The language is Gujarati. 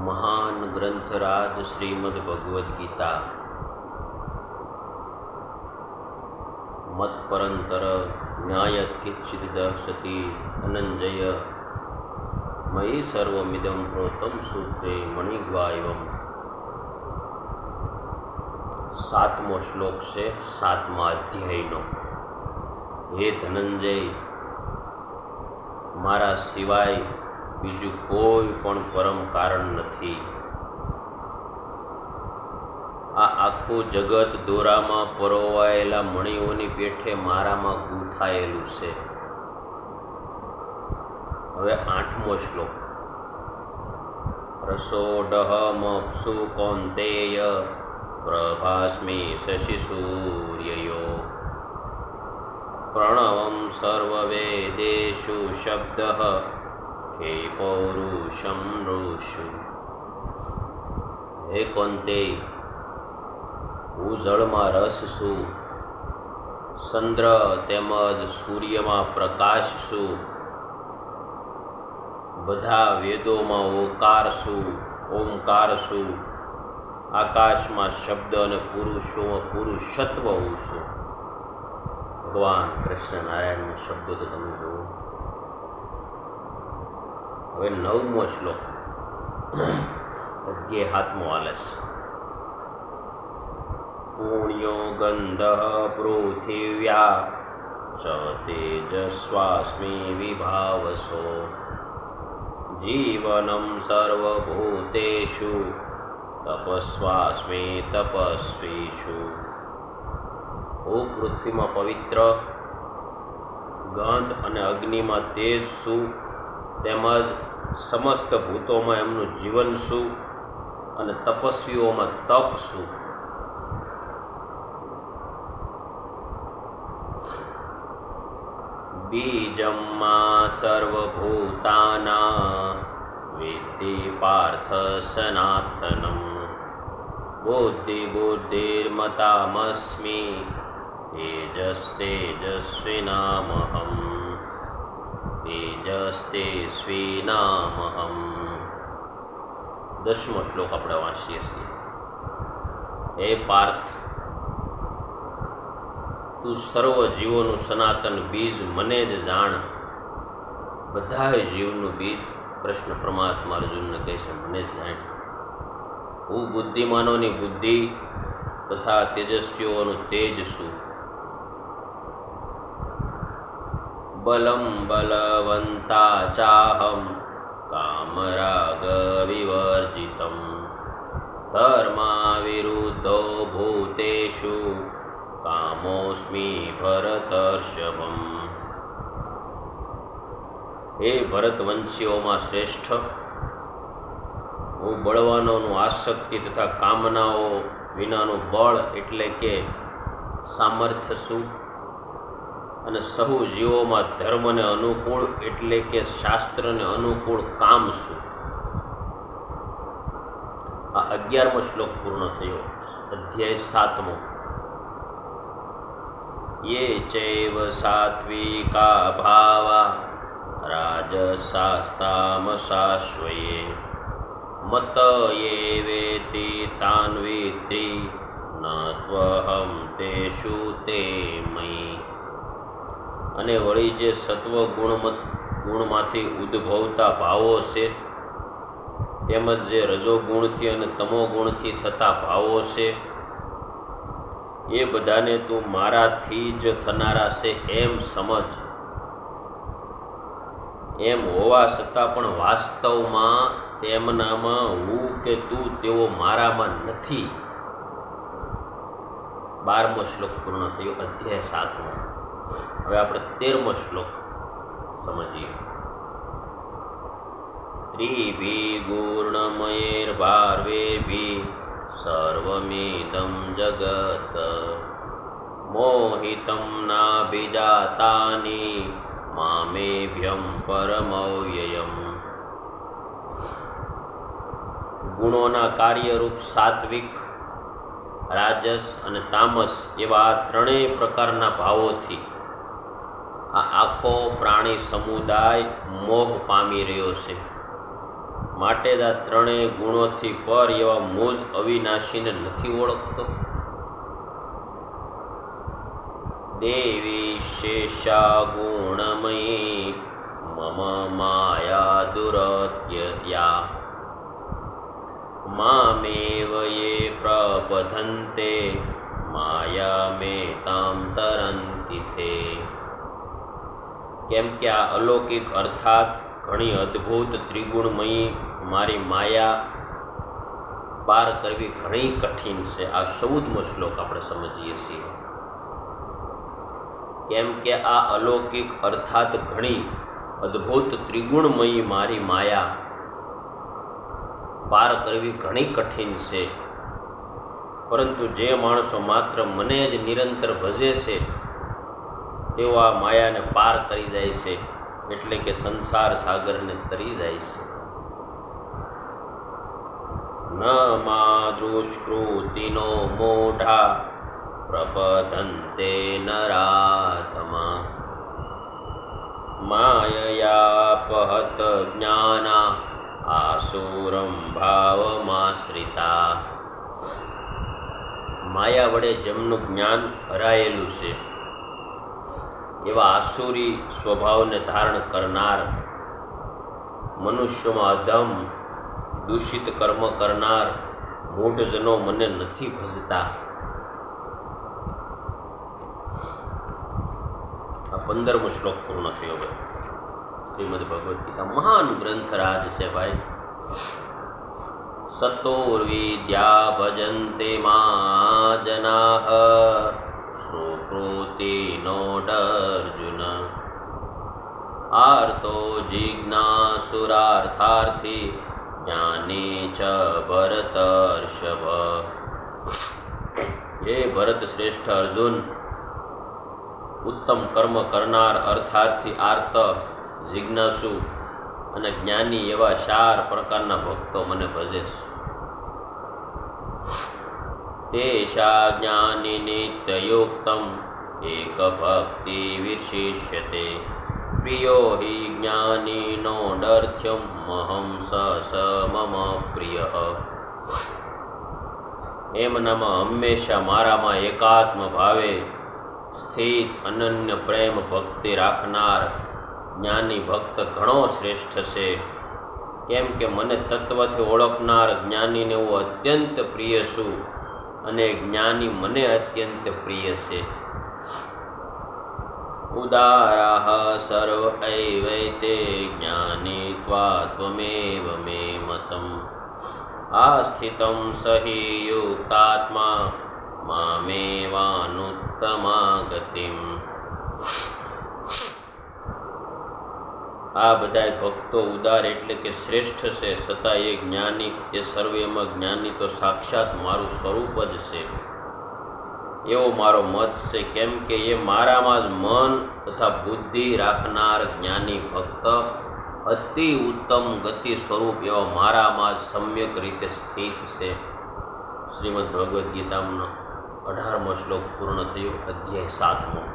મહાન ગ્રંથરાજ શ્રીમદ ભગવદ્ ગીતા મત્પરંતર ન્યાય કિચ્છિદ દર્શતી ધનંજય. મયી સર્વમિદમ પ્રોતમ સૂત્રે મણિગ્વાયવમ. સાતમો શ્લોક છે સાતમા અધ્યાયનો હે ધનંજય, મારા સિવાય બીજું કોઈ પણ પરમ કારણ નથી. આ આખું જગત દોરામાં પરોવાયેલા મણીઓની પેઠે મારામાં ગૂંથાયેલું છે. હવે આઠમો શ્લોક. રસોડહમપ્સુ કૌંતેય પ્રભાસ્મી શશિ સૂર્યયો. પ્રણવમ સર્વવેદેષુ શબ્દ કે पौरुषं ઋષુ હે કોંતે હું જળમાં રસ છું ચંદ્ર તેમજ સૂર્યમાં પ્રકાશ છું બધા વેદોમાં ઓકાર છું ઓમકાર છું આકાશમાં શબ્દ અને પુરુષોમાં પુરુષત્વ હું છું ભગવાન કૃષ્ણ નારાયણના શબ્દો તો તમે જુઓ હવે નવમો શ્લોક. અધ્યાય હાથમો આલસ. પુણ્યો ગંધ પૃથિવ્યા ચ તેજસ્વાસ્મી વિભાવસો. જીવનમ સર્વભૂતેષુ તપસ્વાસ્મી તપસ્વીષુ. હું પૃથ્વીમાં પવિત્ર, ગંધ અને અગ્નિમાં તેજ છું તેમજ સમસ્ત ભૂતોમાં એમનું જીવન શું અને તપસ્વીઓમાં તપ શું? બીજમાં સર્વભૂતાના વિદ્ધિ પાર્થ સનાતનમ. બુદ્ધિ બુદ્ધિર્મતામસ્મિ. તેજસ્તેજસ્વિનામહમ. તેજસ્તેસ્વિનામહમ દસમો શ્લોક આપણે વાંચીએ છીએ। હે પાર્થ, તું સર્વ જીવોનું સનાતન બીજ મને જ જાણ. બધા જીવનું બીજ કૃષ્ણ પરમાત્મા અર્જુનને કહે છે, મને જ જાણ. હું બુદ્ધિમાનોની બુદ્ધિ તથા તેજસ્વીઓનું તેજ છું. બલમ બલવંતા ચાહમ કામરાગ વિવર્જિતમ ધર્મા વિરુદ્ધો ભૂતેષુ કામોસ્મી ભરતર્ષભમ હે ભરતવંશીઓમાં શ્રેષ્ઠ હું બળવાનોનું આસક્તિ તથા કામનાઓ વિનાનું બળ એટલે કે સામર્થ્ય શું? અને સહુ જીવોમાં ધર્મને અનુકૂળ એટલે કે શાસ્ત્રને અનુકૂળ કામ શું? આ અગિયારમો શ્લોક પૂર્ણ થયો. અધ્યાય સાતમો. યે ચૈવ સાત્વિકા ભાવા રાજસાસ્તામસાશ્વયે મત યે વેતિ તાન્વિત્રી ન ત્વહમ તેષુ તે મયી. અને વળી જે સત્વ ગુણ ગુણમાંથી ઉદ્ભવતા ભાવો છે, તેમજ જે રજોગુણથી અને તમો ગુણથી થતા ભાવો છે, એ બધાને તું મારાથી જ થનારા છે એમ સમજ. એમ હોવા છતાં પણ વાસ્તવમાં તેમનામાં હું કે તું તેઓ મારામાં નથી. બારમો શ્લોક પૂર્ણ થયો, અધ્યાય સાતમો. હવે આપણે તેરમો શ્લોક સમજીએ. ત્રિભિગૂર્ણમયૈર્ભાર્વેભિ સર્વમિદમ જગત. મોહિતમ નાભિજાતાની મામેભ્યમ પરમવ્યયમ. ગુણોના કાર્યરૂપ સાત્વિક, રાજસ અને તામસ એવા ત્રણેય પ્રકારના ભાવોથી આ આખો પ્રાણી સમુદાય મોહ પામી રહ્યો છે. માટે જ આ ત્રણેય ગુણોથી પર એવા મોજ અવિનાશીને નથી ઓળખતો. દેવી શેષા ગુણમયી મમ માયા દુરત્યયા મામેવ યે પ્રબધન્તે માયા મે તામ તરંતિ તે. કેમ કે આ અલૌકિક અર્થાત ઘણી અદ્ભુત ત્રિગુણમયી મારી માયા પાર કરવી ઘણી કઠિન છે. આ ચૌદમો શ્લોક આપણે સમજીએ છીએ. કેમ કે આ અલૌકિક અર્થાત ઘણી અદ્ભુત ત્રિગુણમયી મારી માયા પાર કરવી ઘણી કઠિન છે. પરંતુ જે માણસો માત્ર મને જ નિરંતર ભજે છે તેઓ આ માયાને પાર કરી જાય છે, એટલે કે સંસાર સાગરને તરી જાય છે. ન માદૃષ્કૃતિનો મોઢા પ્રપતંતે નરાતમા માયયાપહત જ્ઞાના આસુરમ ભાવમાશ્રિતા. માયા વડે જેમનું જ્ઞાન હરાયેલું છે એવા આસુરી સ્વભાવને ધારણ કરનાર, મનુષ્યમાં અધમ દૂષિત કર્મ કરનાર મૂઢજનો મને નથી ભજતા. આ પંદરમો શ્લોક પૂર્ણ થયો હવે. શ્રીમદ ભગવદ્ ગીતા મહાન ગ્રંથરાજ છે ભાઈ. સતોર્વિદ્યા ભજન્તે મા જના સુકૃતિ નોડર્જુન. આર્તો જિજ્ઞાસુરાર્થાર્થી જ્ઞાની ચ ભરતર્ષભ. હે ભરત શ્રેષ્ઠ અર્જુન, ઉત્તમ કર્મ કરનાર અર્થાર્થી આર્ત, જિજ્ઞાસુ અને જ્ઞાની એવા ચાર પ્રકારના ભક્તો મને ભજે છે તેષા જ્ઞાની નિત્યયુક્તમ એક ભક્તિ વિશિષ્યતે પ્રિયો હિ જ્ઞાનીનો ડર્થ્યમ મહમ સ સ મમ પ્રિય એમનામાં હંમેશા મારામાં એકાત્મ ભાવે સ્થિત અનન્ય પ્રેમ ભક્તિ રાખનાર જ્ઞાની ભક્ત ઘણો શ્રેષ્ઠ છે કેમ કે મને તત્વથી ઓળખનાર જ્ઞાનીને હું અત્યંત પ્રિય છું અને જ્ઞાની મને અત્યંત પ્રિય છે. ઉદારાહ સર્વ એવૈતે જ્ઞાની ત્વા ત્વમેવ મે મતમ. આસ્થિતમ સહિ યુક્તાત્મા મામેવાનુત્તમા ગતિમ આ બધાય ભક્તો ઉદાર એટલે કે શ્રેષ્ઠ છે, છતાં એ જ્ઞાની, એ સર્વેમાં જ્ઞાની તો સાક્ષાત મારું સ્વરૂપ જ છે. એવો મારો મત છે, કેમ કે એ મારામાં જ મન તથા બુદ્ધિ રાખનાર જ્ઞાની ભક્ત અતિ ઉત્તમ ગતિ સ્વરૂપ એવા મારામાં જ સમ્યક રીતે સ્થિત છે. શ્રીમદ ભગવદ્ ગીતાનો અઢારમો શ્લોક પૂર્ણ થયો, અધ્યાય સાતમો.